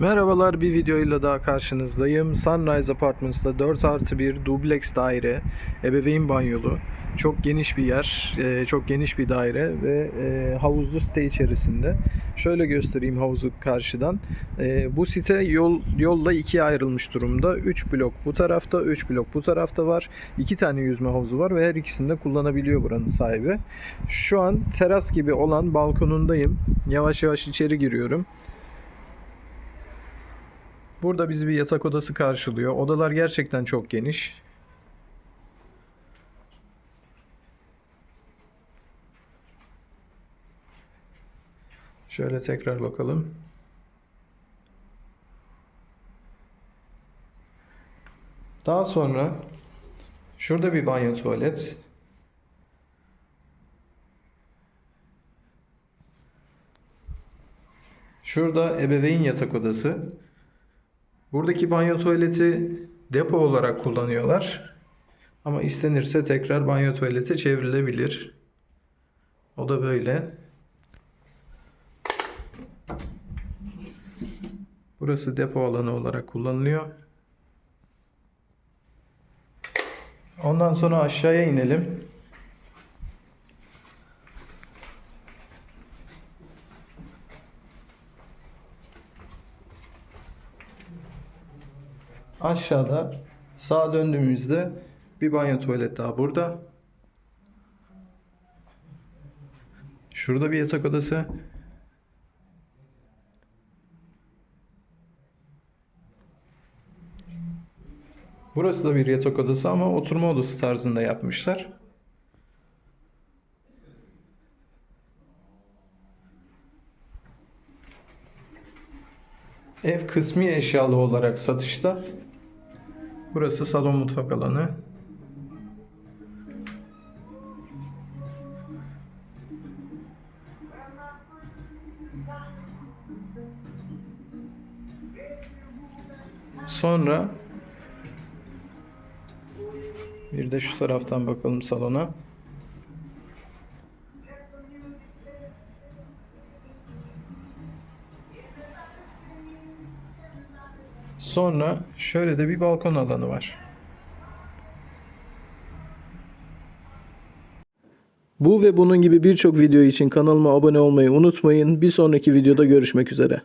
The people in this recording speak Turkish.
Merhabalar bir videoyla daha karşınızdayım. Sunrise Apartments'ta 4 artı 1 dubleks daire, ebeveyn banyolu. Çok geniş bir yer, e, çok geniş bir daire ve e, havuzlu site içerisinde. Şöyle göstereyim havuzu karşıdan. E, bu site yol yolla ikiye ayrılmış durumda. 3 blok bu tarafta, 3 blok bu tarafta var. 2 tane yüzme havuzu var ve her ikisini de kullanabiliyor buranın sahibi. Şu an teras gibi olan balkonundayım. Yavaş yavaş içeri giriyorum. Burada bizi bir yatak odası karşılıyor. Odalar gerçekten çok geniş. Şöyle tekrar bakalım. Daha sonra şurada bir banyo tuvalet. Şurada ebeveyn yatak odası. Buradaki banyo tuvaleti depo olarak kullanıyorlar. Ama istenirse tekrar banyo tuvaleti çevrilebilir. O da böyle. Burası depo alanı olarak kullanılıyor. Ondan sonra aşağıya inelim. Aşağıda sağa döndüğümüzde bir banyo tuvalet daha burada. Şurada bir yatak odası. Burası da bir yatak odası ama oturma odası tarzında yapmışlar. Ev kısmi eşyalı olarak satışta. Burası salon mutfak alanı. Sonra bir de şu taraftan bakalım salona. Sonra şöyle de bir balkon alanı var. Bu ve bunun gibi birçok video için kanalıma abone olmayı unutmayın. Bir sonraki videoda görüşmek üzere.